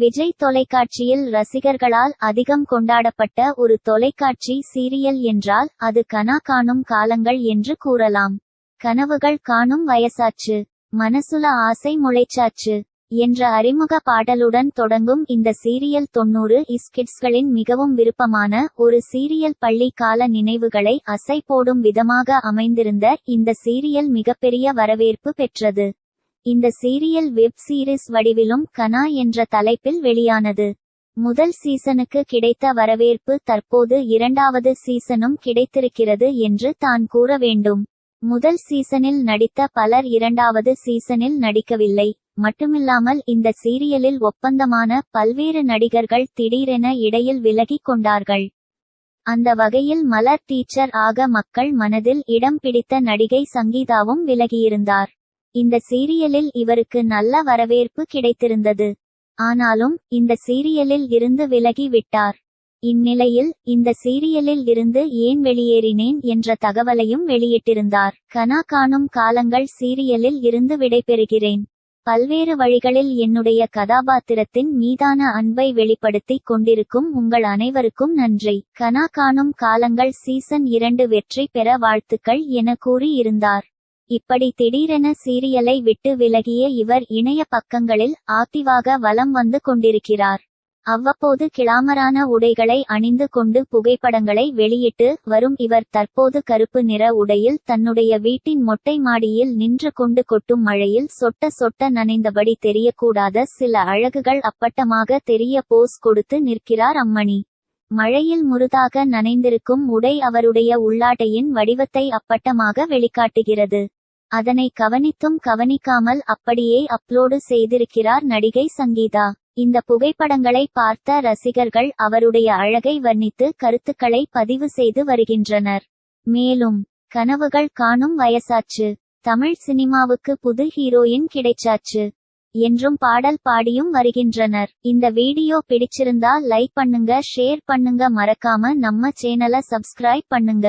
விஜய் தொலைக்காட்சியில் ரசிகர்களால் அதிகம் கொண்டாடப்பட்ட ஒரு தொலைக்காட்சி சீரியல் என்றால் அது கனா காணும் காலங்கள் என்று கூறலாம். கனவுகள் காணும் வயசாச்சு. மனசுல ஆசை முளைச்சாச்சு. என்ற அறிமுக பாடலுடன் தொடங்கும் இந்த சீரியல் தொன்னூறு இஸ்கிட்ஸ்களின் மிகவும் விருப்பமான ஒரு சீரியல் பள்ளி கால நினைவுகளை அசை போடும் விதமாக அமைந்திருந்த இந்த சீரியல் மிகப்பெரிய வரவேற்பு பெற்றது. இந்த சீரியல் வெப் சீரிஸ் வடிவிலும் கனா என்ற தலைப்பில் வெளியானது. முதல் சீசனுக்கு கிடைத்த வரவேற்பு தற்போது இரண்டாவது சீசனும் கிடைத்திருக்கிறது என்று தான் கூற வேண்டும். முதல் சீசனில் நடித்த பலர் இரண்டாவது சீசனில் நடிக்கவில்லை. மட்டுமில்லாமல் இந்த சீரியலில் ஒப்பந்தமான பல்வேறு நடிகர்கள் திடீரென இடையில் விலகிக் கொண்டார்கள். அந்த வகையில் மலர் டீச்சர் ஆக மக்கள் மனதில் இடம் பிடித்த நடிகை சங்கீதாவும் விலகியிருந்தார். இந்த சீரியலில் இவருக்கு நல்ல வரவேற்பு கிடைத்திருந்தது. ஆனாலும் இந்த சீரியலில் இருந்து விலகி விட்டார். இந்நிலையில் இந்த சீரியலில் இருந்து ஏன் வெளியேறினேன் என்ற தகவலையும் வெளியிட்டிருந்தார். கனா காணும் காலங்கள் சீரியலில் இருந்து விடைபெறுகிறேன். பல்வேறு வழிகளில் என்னுடைய கதாபாத்திரத்தின் மீதான அன்பை வெளிப்படுத்திக் கொண்டிருக்கும் உங்கள் அனைவருக்கும் நன்றி. கனா காணும் காலங்கள் சீசன் இரண்டு வெற்றி பெற வாழ்த்துக்கள் என கூறியிருந்தார். இப்படி திடீரென சீரியலை விட்டு விலகிய இவர் இணைய பக்கங்களில் ஆக்டிவாக வலம் வந்து கொண்டிருக்கிறார். அவ்வப்போது கிளாமரான உடைகளை அணிந்து கொண்டு புகைப்படங்களை வெளியிட்டு வரும் இவர் தற்போது கருப்பு நிற உடையில் தன்னுடைய வீட்டின் மொட்டை மாடியில் நின்று கொண்டு கொட்டும் மழையில் சொட்ட சொட்ட நனைந்தபடி தெரியக்கூடாத சில அழகுகள் அப்பட்டமாக தெரிய போஸ் கொடுத்து நிற்கிறார் அம்மணி. மழையில் முருதாக நனைந்திருக்கும் உடை அவருடைய உள்ளாட்டையின் வடிவத்தை அப்பட்டமாக வெளிக்காட்டுகிறது. அதனை கவனித்தும் கவனிக்காமல் அப்படியே அப்லோடு செய்திருக்கிறார் நடிகை சங்கீதா. இந்த புகைப்படங்களை பார்த்த ரசிகர்கள் அவருடைய அழகை வர்ணித்து கருத்துக்களை பதிவு செய்து வருகின்றனர். மேலும் கனவுகள் காணும் வயசாச்சு. தமிழ் சினிமாவுக்கு புது ஹீரோயின் கிடைச்சாச்சு. என்றும் பாடல் பாடியும் வருகின்றனர். இந்த வீடியோ பிடிச்சிருந்தா லைக் பண்ணுங்க ஷேர் பண்ணுங்க மறக்காம நம்ம சேனலை சப்ஸ்கிரைப் பண்ணுங்க.